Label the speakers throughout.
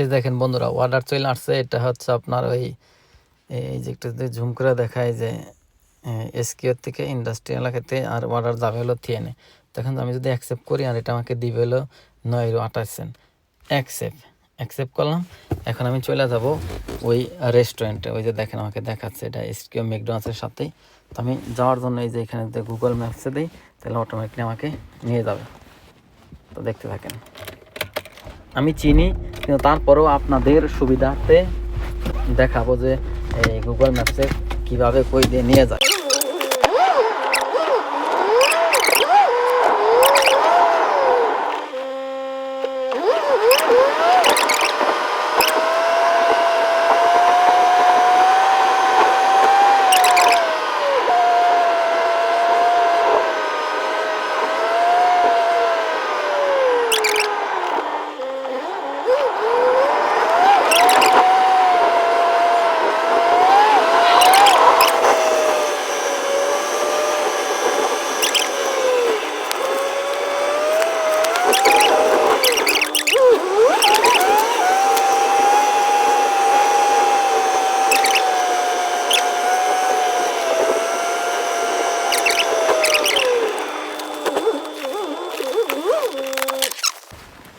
Speaker 1: এই দেখেন বন্ধুরা অর্ডার চলে আসছে, এটা হচ্ছে আপনার ওই, এই যে একটু ঝুম করে দেখায় যে এসকিওর থেকে ইন্ডাস্ট্রি এলাকাতে আর অর্ডার যাবে হলো থিয়েনে তখন আমি যদি অ্যাকসেপ্ট করি আর এটা আমাকে দিবে হলো নয় ইউরো আঠাশ সেন্ট অ্যাকসেপ্ট অ্যাকসেপ্ট করলাম। এখন আমি চলে যাব ওই রেস্টুরেন্টে ওই যে দেখেন আমাকে দেখাচ্ছে, এটা এসকিও ম্যাকডোনাল্ডসের সাথেই। তো আমি যাওয়ার জন্য এই যে এখানে গুগল ম্যাপসে দিই, তাহলে অটোমেটিকলি আমাকে নিয়ে যাবে। তো দেখতে থাকেন। আমি চিনি কিন্তু তারপরেও আপনাদের সুবিধার্থে দেখাবো যে এই গুগল ম্যাপসে কীভাবে কই দিয়ে নিয়ে যায়।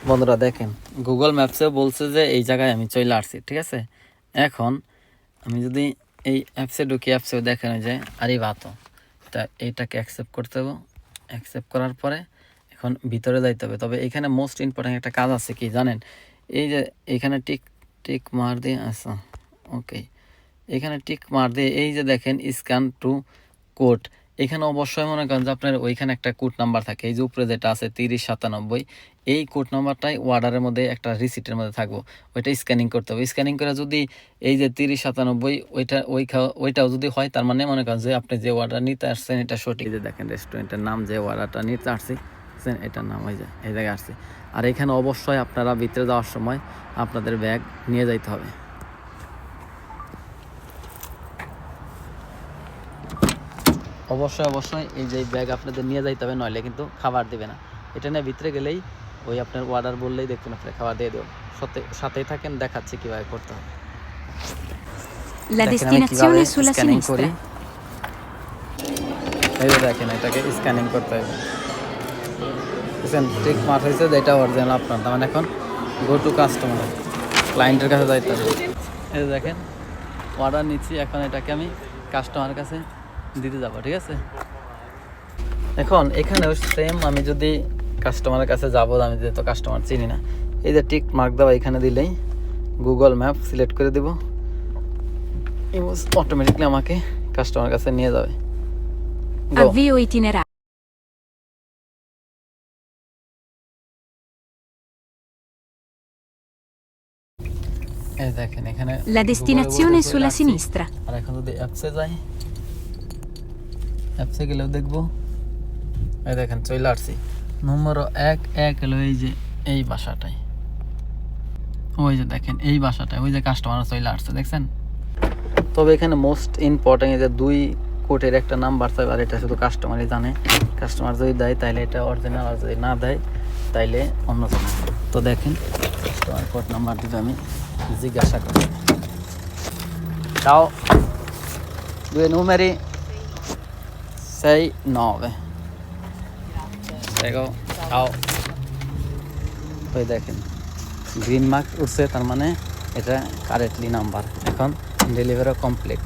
Speaker 1: বন্ধুরা দেখেন গুগল ম্যাপসেও বলছে যে এই জায়গায় আমি চলে আসছি, ঠিক আছে? এখন আমি যদি এই অ্যাপসে ঢুকি অ্যাপসেও দেখানো যায় আরে বাতো তা এইটাকে অ্যাকসেপ্ট করতে হবে। অ্যাকসেপ্ট করার পরে এখন ভিতরে যাইতে হবে। তবে এখানে মোস্ট ইম্পর্টেন্ট একটা কাজ আছে কি জানেন? এই যে এখানে টিক টিক মার দিয়ে আসা ওকে এখানে টিক মার দিয়ে এই যে দেখেন স্ক্যান টু কোড এখানে অবশ্যই মনে করেন যে আপনার ওইখানে একটা কোড নাম্বার থাকে। এই যে উপরে যেটা আছে তিরিশ সাতানব্বই, এই কোড নাম্বারটাই অর্ডারের মধ্যে একটা রিসিটের মধ্যে থাকব। ওইটা স্ক্যানিং করতে হবে। স্ক্যানিং করে যদি এই যে তিরিশ সাতানব্বই, ওইটা ওই ওইটাও যদি হয়, তার মানে মনে করেন যে আপনি যে অর্ডার নিতে আসছেন, এটা সঠিক। যে দেখেন রেস্টুরেন্টের নাম যে অর্ডারটা নিতে আসছি? এটার নাম ওই যে, এই জায়গায় আসছে। আর এখানে অবশ্যই আপনারা ভিতরে যাওয়ার সময় আপনাদের ব্যাগ নিয়ে যাইতে হবে। অবশ্যই অবশ্যই এই যে ব্যাগ আপনাদের নিয়ে যাইতে হবে নইলে কিন্তু খাবার দিবে না। এটা নিয়ে ভিতরে গেলেই ওই আপনার অর্ডার বললেই দেখবেন আপনার খাবার দিয়ে দেবো সাথে সাথেই থাকেন দেখাচ্ছি কীভাবে করতে হবে দেখেন. করি। এই এটাকে স্ক্যানিং করতে হবে। বুঝছেন? ঠিক মার্ক হয়েছে যে এটা অরিজিনাল আপনার তার মানে এখন গো টু কাস্টমার ক্লায়েন্টের কাছে যাইতে হবে। এই দেখেন অর্ডার নিচ্ছি এখন এটাকে আমি কাস্টমারের কাছে দিতে যাব ঠিক আছে? এখন এখানেও সেম আমি যদি কাস্টমারের কাছে যাব আমি যেহেতু কাস্টমার চিনি না এই যে টিক মার্ক দেওয়া এখানে দিলেই গুগল ম্যাপ সিলেক্ট করে দিব। অটোমেটিকলি আমাকে কাস্টমার কাছে নিয়ে যাবে।
Speaker 2: Avvio itinerario.
Speaker 1: এখানে
Speaker 2: La destinazione sulla sinistra.
Speaker 1: অ্যাপসে গেলেও দেখব। এই দেখেন চলে আসছি। নম্বর এক এক হলো এই যে এই বাসাটাই ওই যে দেখেন, এই বাসাটাই ওই যে কাস্টমার চলে আসছে, দেখছেন? তবে এখানে মোস্ট ইম্পর্টেন্ট এই যে দুই কোটের একটা নাম্বার চাই, আর এটা শুধু কাস্টমারই জানে। কাস্টমার যদি দেয় তাহলে এটা অরিজিনাল আর যদি না দেয়, তাইলে অন্য জানে। তো দেখেন কাস্টমার কোড নাম্বার দিতে আমি জিজ্ঞাসা করি। Ciao. Due numeri 6 9. Prego. Ciao. ওই দেখেন গ্রিন মার্ক উঠছে তার মানে এটা কারেক্টলি নাম্বার এখন ডেলিভারি কমপ্লিট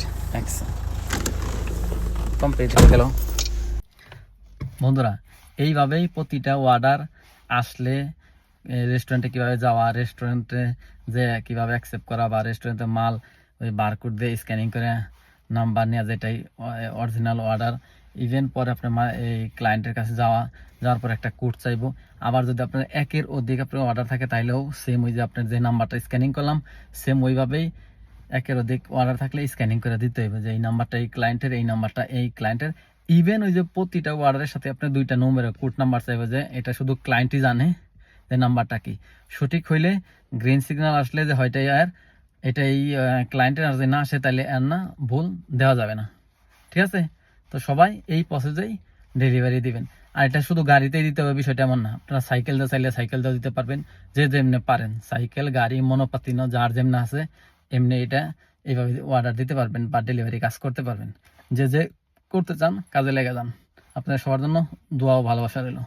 Speaker 1: কমপ্লিট হয়ে গেল বন্ধুরা এইভাবেই প্রতিটা অর্ডার আসলে রেস্টুরেন্টে কীভাবে যাওয়া রেস্টুরেন্টে যে কীভাবে অ্যাকসেপ্ট করা বা রেস্টুরেন্টে মাল ওই বারকোড দিয়ে স্ক্যানিং করে নাম্বার নেওয়া যেটাই অরিজিনাল অর্ডার ইভেন পরে আপনার এই ক্লায়েন্টের কাছে যাওয়া, যাওয়ার পর একটা কোড চাইব। আবার যদি আপনার একের অধিক আপনার অর্ডার থাকে, তাইলেও সেম ওই যে আপনার যে নাম্বারটা স্ক্যানিং করলাম সেম ওইভাবেই একের অধিক অর্ডার থাকলে স্ক্যানিং করে দিতে হবে যে এই নাম্বারটা এই ক্লায়েন্টের এই নাম্বারটা এই ক্লায়েন্টের ইভেন ওই যে প্রতিটা অর্ডারের সাথে আপনার দুইটা নম্বরের কোড নাম্বার চাইবে যে এটা শুধু ক্লায়েন্টই জানে যে নাম্বারটা কি। সঠিক হইলে গ্রিন সিগন্যাল আসলে যে হয়টাই আর এটা এই ক্লায়েন্টের আর যদি না আসে তাহলে আর না, ভুল দেওয়া যাবে না। ঠিক আছে? তো সবাই এই প্রসেসেই ডেলিভারি দিবেন। আর এটা শুধু গাড়িতেই দিতে হবে, বিষয়টা এমন না। আপনারা সাইকেল দিয়ে চাইলে সাইকেল দিয়ে দিতে পারবেন, যে যেমনি পারেন। সাইকেল গাড়ি, মনোপাতি, না, যার যেমনি আছে, এমনি এটা এইভাবে অর্ডার দিতে পারবেন বা ডেলিভারি কাজ করতে পারবেন। যে যে করতে চান, কাজে লেগে যান। আপনার সবার জন্য দোয়া ও ভালোবাসা রইল।